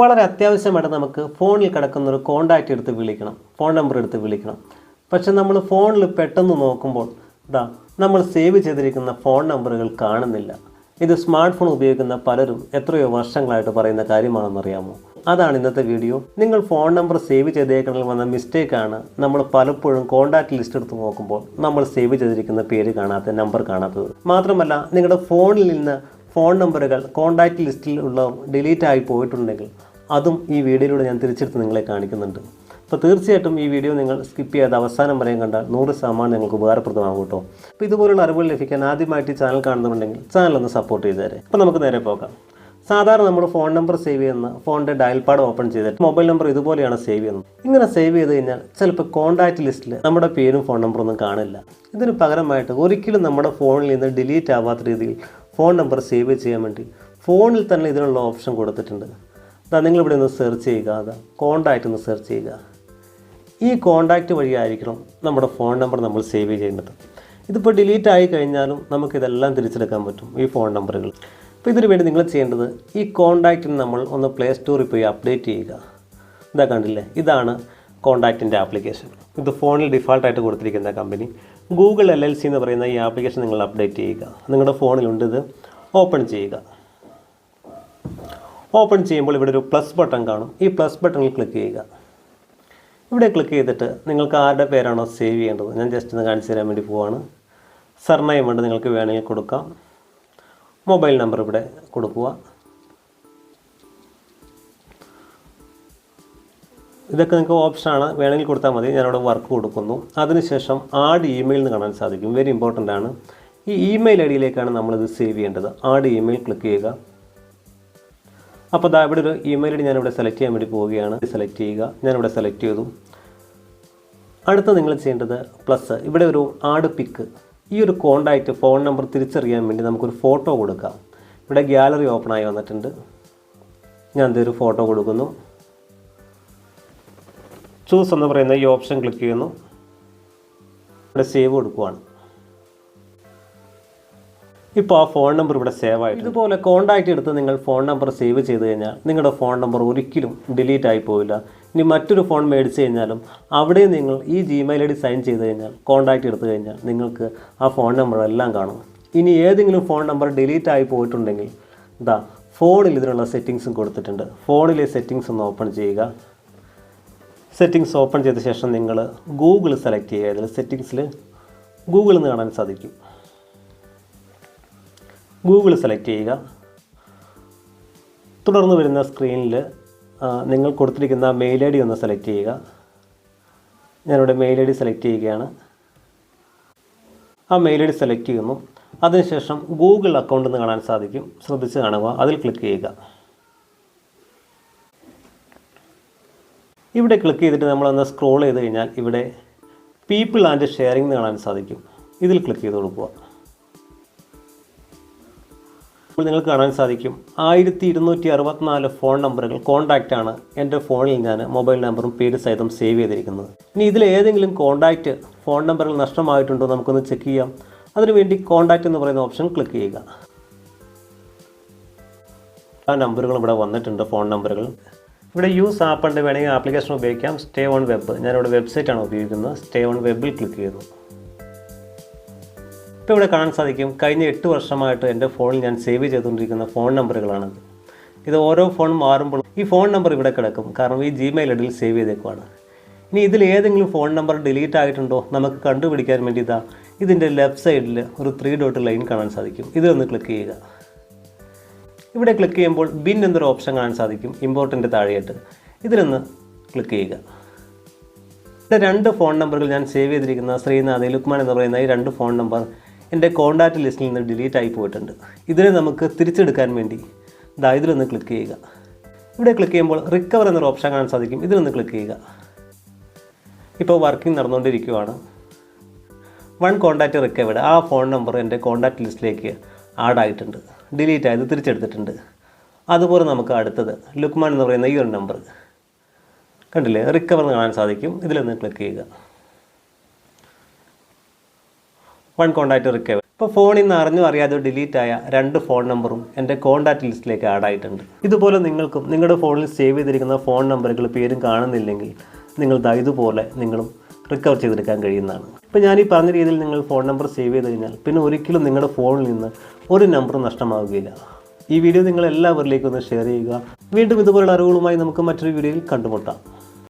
വളരെ അത്യാവശ്യമായിട്ട് നമുക്ക് ഫോണിൽ കിടക്കുന്ന ഒരു കോണ്ടാക്റ്റ് എടുത്ത് വിളിക്കണം. ഫോൺ നമ്പർ എടുത്ത് വിളിക്കണം. പക്ഷെ നമ്മൾ ഫോണിൽ പെട്ടെന്ന് നോക്കുമ്പോൾ ഇതാ നമ്മൾ സേവ് ചെയ്തിരിക്കുന്ന ഫോൺ നമ്പറുകൾ കാണുന്നില്ല. ഇത് സ്മാർട്ട് ഫോൺ ഉപയോഗിക്കുന്ന പലരും എത്രയോ വർഷങ്ങളായിട്ട് പറയുന്ന കാര്യമാണെന്നറിയാമോ? അതാണ് ഇന്നത്തെ വീഡിയോ നിങ്ങൾ ഫോൺ നമ്പർ സേവ് ചെയ്തേക്കണമെങ്കിൽ വന്ന മിസ്റ്റേക്കാണ് നമ്മൾ പലപ്പോഴും കോൺടാക്ട് ലിസ്റ്റ് എടുത്ത് നോക്കുമ്പോൾ നമ്മൾ സേവ് ചെയ്തിരിക്കുന്ന പേര് കാണാത്ത നമ്പർ കാണാത്തത്. മാത്രമല്ല നിങ്ങളുടെ ഫോണിൽ നിന്ന് ഫോൺ നമ്പറുകൾ കോൺടാക്റ്റ് ലിസ്റ്റിൽ ഉള്ള ഡിലീറ്റ് ആയി പോയിട്ടുണ്ടെങ്കിൽ അതും ഈ വീഡിയോയിലൂടെ ഞാൻ തിരിച്ചെടുത്ത് നിങ്ങളെ കാണിക്കുന്നുണ്ട്. അപ്പോൾ തീർച്ചയായിട്ടും ഈ വീഡിയോ നിങ്ങൾ സ്കിപ്പ് ചെയ്ത് അവസാനം വരെയും കണ്ടാൽ നൂറ് ശതമാനം നിങ്ങൾക്ക് ഉപകാരപ്രദമാകും കേട്ടോ. അപ്പോൾ ഇതുപോലുള്ള അറിവുകൾ ലഭിക്കാൻ ആദ്യമായിട്ട് ഈ ചാനൽ കാണുന്നുണ്ടെങ്കിൽ ചാനൽ ഒന്ന് സപ്പോർട്ട് ചെയ്തേരെ തരാം. അപ്പോൾ നമുക്ക് നേരെ പോകാം. സാധാരണ നമ്മൾ ഫോൺ നമ്പർ സേവ് ചെയ്യുന്ന ഫോണിന്റെ ഡയൽ പാഡ് ഓപ്പൺ ചെയ്തിട്ട് മൊബൈൽ നമ്പർ ഇതുപോലെയാണ് സേവ് ചെയ്യുന്നത്. ഇങ്ങനെ സേവ് ചെയ്ത് കഴിഞ്ഞാൽ ചിലപ്പോൾ കോൺടാക്റ്റ് ലിസ്റ്റിൽ നമ്മുടെ പേരും ഫോൺ നമ്പറൊന്നും കാണില്ല. ഇതിന് പകരമായിട്ട് ഒരിക്കലും നമ്മുടെ ഫോണിൽ നിന്ന് ഡിലീറ്റ് ആവാത്ത രീതിയിൽ ഫോൺ നമ്പർ സേവ് ചെയ്യാൻ വേണ്ടി ഫോണിൽ തന്നെ ഇതിനുള്ള ഓപ്ഷൻ കൊടുത്തിട്ടുണ്ട്. അതാ നിങ്ങളിവിടെ ഒന്ന് സെർച്ച് ചെയ്യുക. അതാ കോണ്ടാക്റ്റ് ഒന്ന് സെർച്ച് ചെയ്യുക. ഈ കോണ്ടാക്റ്റ് വഴിയായിരിക്കണം നമ്മുടെ ഫോൺ നമ്പർ നമ്മൾ സേവ് ചെയ്യേണ്ടത് ഇതിപ്പോൾ ഡിലീറ്റ് ആയി കഴിഞ്ഞാലും നമുക്കിതെല്ലാം തിരിച്ചെടുക്കാൻ പറ്റും ഈ ഫോൺ നമ്പറുകൾ. അപ്പോൾ ഇതിനു വേണ്ടി നിങ്ങൾ ചെയ്യേണ്ടത് ഈ കോണ്ടാക്റ്റിന് നമ്മൾ ഒന്ന് പ്ലേ സ്റ്റോറിൽ പോയി അപ്ഡേറ്റ് ചെയ്യുക. ഇതാ കണ്ടില്ലേ? ഇതാണ് കോണ്ടാക്റ്റിന്റെ ആപ്ലിക്കേഷൻ. ഇത് ഫോണിൽ ഡിഫാൾട്ടായിട്ട് കൊടുത്തിരിക്കുന്ന company. Google L L C എന്ന് പറയുന്ന ഈ ആപ്ലിക്കേഷൻ നിങ്ങൾ അപ്ഡേറ്റ് ചെയ്യുക. നിങ്ങളുടെ ഫോണിലുണ്ട് ഇത്. ഓപ്പൺ ചെയ്യുക. ഓപ്പൺ ചെയ്യുമ്പോൾ ഇവിടെ ഒരു പ്ലസ് ബട്ടൺ കാണും. ഈ പ്ലസ് ബട്ടണിൽ ക്ലിക്ക് ചെയ്യുക. ഇവിടെ ക്ലിക്ക് ചെയ്തിട്ട് നിങ്ങൾക്ക് ആരുടെ പേരാണോ സേവ് ചെയ്യേണ്ടത്. ഞാൻ ജസ്റ്റ് ഒന്ന് കാണിച്ചു തരാൻ വേണ്ടി പോവാണ്. സർണയം ഉണ്ട് നിങ്ങൾക്ക് വേണമെങ്കിൽ കൊടുക്കാം. മൊബൈൽ നമ്പർ ഇവിടെ കൊടുക്കുക. ഇതൊക്കെ നിങ്ങൾക്ക് ഓപ്ഷനാണ് വേണമെങ്കിൽ കൊടുത്താൽ മതി. ഞാനവിടെ വർക്ക് കൊടുക്കുന്നു. അതിനുശേഷം ആഡ് ഇമെയിൽ എന്ന് കാണാൻ സാധിക്കും. വെരി ഇമ്പോർട്ടന്റ് ആണ്. ഈ ഇമെയിൽ ഐ ഡിയിലേക്കാണ് നമ്മളിത് സേവ് ചെയ്യേണ്ടത്. ആഡ് ഇമെയിൽ ക്ലിക്ക് ചെയ്യുക. അപ്പോൾ ദാ ഇവിടെ ഒരു ഇമെയിൽ ഐ ഡി ഞാനിവിടെ സെലക്ട് ചെയ്യാൻ വേണ്ടി പോവുകയാണ്. സെലക്ട് ചെയ്യുക. ഞാനിവിടെ സെലക്ട് ചെയ്തു. അടുത്ത നിങ്ങൾ ചെയ്യേണ്ടത് പ്ലസ് ഇവിടെ ഒരു ആഡ് പിക്ക് ഈ ഒരു കോണ്ടാക്റ്റ് ഫോൺ നമ്പർ തിരിച്ചറിയാൻ വേണ്ടി നമുക്കൊരു ഫോട്ടോ കൊടുക്കാം. ഇവിടെ ഗ്യാലറി ഓപ്പൺ ആയി വന്നിട്ടുണ്ട്. ഞാൻ എന്തൊരു ഫോട്ടോ കൊടുക്കുന്നു. ചൂസ് എന്ന് പറയുന്ന ഈ ഓപ്ഷൻ ക്ലിക്ക് ചെയ്യുന്നു. ഇവിടെ സേവ് കൊടുക്കുവാണ്. ഇപ്പോൾ ആ ഫോൺ നമ്പർ ഇവിടെ സേവ് ആയിട്ട് ഇതുപോലെ കോൺടാക്റ്റ് എടുത്ത് നിങ്ങൾ ഫോൺ നമ്പർ സേവ് ചെയ്ത് കഴിഞ്ഞാൽ നിങ്ങളുടെ ഫോൺ നമ്പർ ഒരിക്കലും ഡിലീറ്റ് ആയി പോവില്ല. ഇനി മറ്റൊരു ഫോൺ മേടിച്ച് കഴിഞ്ഞാലും അവിടെ നിങ്ങൾ ഈ ജിമെയിൽ ഐ ഡി സൈൻ ചെയ്ത് കഴിഞ്ഞാൽ കോൺടാക്റ്റ് എടുത്തു കഴിഞ്ഞാൽ നിങ്ങൾക്ക് ആ ഫോൺ നമ്പർ എല്ലാം കാണും. ഇനി ഏതെങ്കിലും ഫോൺ നമ്പർ ഡിലീറ്റ് ആയി പോയിട്ടുണ്ടെങ്കിൽ ഇതാ ഫോണിൽ ഇതിനുള്ള സെറ്റിങ്സും കൊടുത്തിട്ടുണ്ട്. ഫോണിലെ സെറ്റിങ്സ് ഒന്ന് ഓപ്പൺ ചെയ്യുക. സെറ്റിങ്സ് ഓപ്പൺ ചെയ്ത ശേഷം നിങ്ങൾ ഗൂഗിൾ സെലക്ട് ചെയ്യുക. ഇതിൽ സെറ്റിങ്സിൽ ഗൂഗിൾ എന്ന് കാണാൻ സാധിക്കും. ഗൂഗിൾ സെലക്ട് ചെയ്യുക. തുടർന്ന് വരുന്ന സ്ക്രീനിൽ നിങ്ങൾ കൊടുത്തിരിക്കുന്ന മെയിൽ ഐ ഡി ഒന്ന് സെലക്ട് ചെയ്യുക. ഞാനിവിടെ മെയിൽ ഐ ഡി സെലക്ട് ചെയ്യുകയാണ്. ആ മെയിൽ ഐ ഡി സെലക്ട് ചെയ്യുന്നു അതിനുശേഷം ഗൂഗിൾ അക്കൗണ്ട് എന്ന് കാണാൻ സാധിക്കും. ശ്രദ്ധിച്ച് കാണുക. അതിൽ ക്ലിക്ക് ചെയ്യുക. ഇവിടെ ക്ലിക്ക് ചെയ്തിട്ട് നമ്മളൊന്ന് സ്ക്രോൾ ചെയ്ത് കഴിഞ്ഞാൽ ഇവിടെ പീപ്പിൾ ആൻഡ് ഷെയറിംഗ് എന്ന് കാണാൻ സാധിക്കും. ഇതിൽ ക്ലിക്ക് ചെയ്ത് കൊടുക്കുക. അപ്പോൾ നിങ്ങൾക്ക് കാണാൻ സാധിക്കും. ആയിരത്തി ഇരുന്നൂറ്റി അറുപത്തിനാല് ഫോൺ നമ്പറുകൾ കോൺടാക്റ്റ് ആണ് എന്റെ ഫോണിൽ ഞാൻ മൊബൈൽ നമ്പറും പേര് സഹിതം സേവ് ചെയ്തിരിക്കുന്നത്. ഇനി ഇതിൽ ഏതെങ്കിലും കോൺടാക്റ്റ് ഫോൺ നമ്പറുകൾ നഷ്ടമായിട്ടുണ്ടോ നമുക്കൊന്ന് ചെക്ക് ചെയ്യാം. അതിനുവേണ്ടി കോൺടാക്റ്റ് എന്ന് പറയുന്ന ഓപ്ഷൻ ക്ലിക്ക് ചെയ്യുക. ആ നമ്പറുകൾ ഇവിടെ വന്നിട്ടുണ്ട് ഫോൺ നമ്പറുകൾ ഇവിടെ യൂസ് ആപ്പ് ഉണ്ട് വേണമെങ്കിൽ ആപ്ലിക്കേഷൻ ഉപയോഗിക്കാം. സ്റ്റേ ഓൺ വെബ് ഞാനിവിടെ വെബ്സൈറ്റാണ് ഉപയോഗിക്കുന്നത്. സ്റ്റേ ഓൺ വെബിൽ ക്ലിക്ക് ചെയ്തു. ഇപ്പോൾ ഇവിടെ കാണാൻ സാധിക്കും. കഴിഞ്ഞ എട്ട് വർഷമായിട്ട് എന്റെ ഫോണിൽ ഞാൻ സേവ് ചെയ്തുകൊണ്ടിരിക്കുന്ന ഫോൺ നമ്പറുകളാണ് ഇത്. ഓരോ ഫോൺ മാറുമ്പോൾ ഈ ഫോൺ നമ്പർ ഇവിടെ കിടക്കും. കാരണം ഈ ജിമെയിൽ ഐ സേവ് ചെയ്തേക്കുവാണ്. ഇനി ഇതിൽ ഏതെങ്കിലും ഫോൺ നമ്പർ ഡിലീറ്റ് ആയിട്ടുണ്ടോ? നമുക്ക് കണ്ടുപിടിക്കാൻ വേണ്ടി ഇതാ ഇതിന്റെ ലെഫ്റ്റ് സൈഡിൽ ഒരു ത്രീ ഡോട്ട് ലൈൻ കാണാൻ സാധിക്കും. ഇത് ഒന്ന് ക്ലിക്ക് ചെയ്യുക. ഇവിടെ ക്ലിക്ക് ചെയ്യുമ്പോൾ ബിൻ എന്നൊരു ഓപ്ഷൻ കാണാൻ സാധിക്കും ഇമ്പോർട്ടന്റ് താഴെയായിട്ട്. ഇതിലൊന്ന് ക്ലിക്ക് ചെയ്യുക. എന്റെ രണ്ട് ഫോൺ നമ്പറുകൾ ഞാൻ സേവ് ചെയ്തിരിക്കുന്ന ശ്രീനാഥ് ലുക്മാൻ എന്ന് പറയുന്ന ഈ രണ്ട് ഫോൺ നമ്പർ എന്റെ കോൺടാക്റ്റ് ലിസ്റ്റിൽ നിന്ന് ഡിലീറ്റ് ആയി പോയിട്ടുണ്ട്. ഇതിനെ നമുക്ക് തിരിച്ചെടുക്കാൻ വേണ്ടി ദാ ഇതിലൊന്ന് ക്ലിക്ക് ചെയ്യുക. ഇവിടെ ക്ലിക്ക് ചെയ്യുമ്പോൾ റിക്കവർ എന്നൊരു ഓപ്ഷൻ കാണാൻ സാധിക്കും ഇതിലൊന്ന് ക്ലിക്ക് ചെയ്യുക. ഇപ്പോൾ വർക്കിംഗ് നടന്നുകൊണ്ടിരിക്കുകയാണ് വൺ കോൺടാക്റ്റ് റിക്കവേർഡ് ആ ഫോൺ നമ്പർ എന്റെ കോൺടാക്റ്റ് ലിസ്റ്റിലേക്ക് ആഡ് ആയിട്ടുണ്ട്. ഡിലീറ്റ് ആയത് തിരിച്ചെടുത്തിട്ടുണ്ട്. അതുപോലെ നമുക്ക് അടുത്തത് ലുക്മാൻ എന്ന് പറയുന്ന ഈ ഒരു നമ്പർ കണ്ടില്ലേ? റിക്കവർ കാണാൻ സാധിക്കും. ഇതിലൊന്ന് ക്ലിക്ക് ചെയ്യുക. വൺ കോണ്ടാക്റ്റ് റിക്കവർ ഇപ്പോൾ ഫോണിൽ നിന്ന് അറിഞ്ഞോ അറിയാതെ ഡിലീറ്റ് ആയ രണ്ട് ഫോൺ നമ്പറും എന്റെ കോൺടാക്റ്റ് ലിസ്റ്റിലേക്ക് ആഡ് ആയിട്ടുണ്ട്. ഇതുപോലെ നിങ്ങൾക്കും നിങ്ങളുടെ ഫോണിൽ സേവ് ചെയ്തിരിക്കുന്ന ഫോൺ നമ്പറുകൾ പേരും കാണുന്നില്ലെങ്കിൽ നിങ്ങൾ ദൈതുപോലെ നിങ്ങളും റിക്കവർ ചെയ്തെടുക്കാൻ കഴിയുന്നതാണ്. ഇപ്പോൾ ഞാൻ ഈ പറഞ്ഞ രീതിയിൽ നിങ്ങൾ ഫോൺ നമ്പർ സേവ് ചെയ്ത് കഴിഞ്ഞാൽ പിന്നെ ഒരിക്കലും നിങ്ങളുടെ ഫോണിൽ നിന്ന് ഒരു നമ്പറും നഷ്ടമാവുകയില്ല. ഈ വീഡിയോ നിങ്ങൾ എല്ലാവരിലേക്കും ഒന്ന് ഷെയർ ചെയ്യുക. വീണ്ടും ഇതുപോലുള്ള അറിവുകളുമായി നമുക്ക് മറ്റൊരു വീഡിയോയിൽ കണ്ടുമുട്ടാം.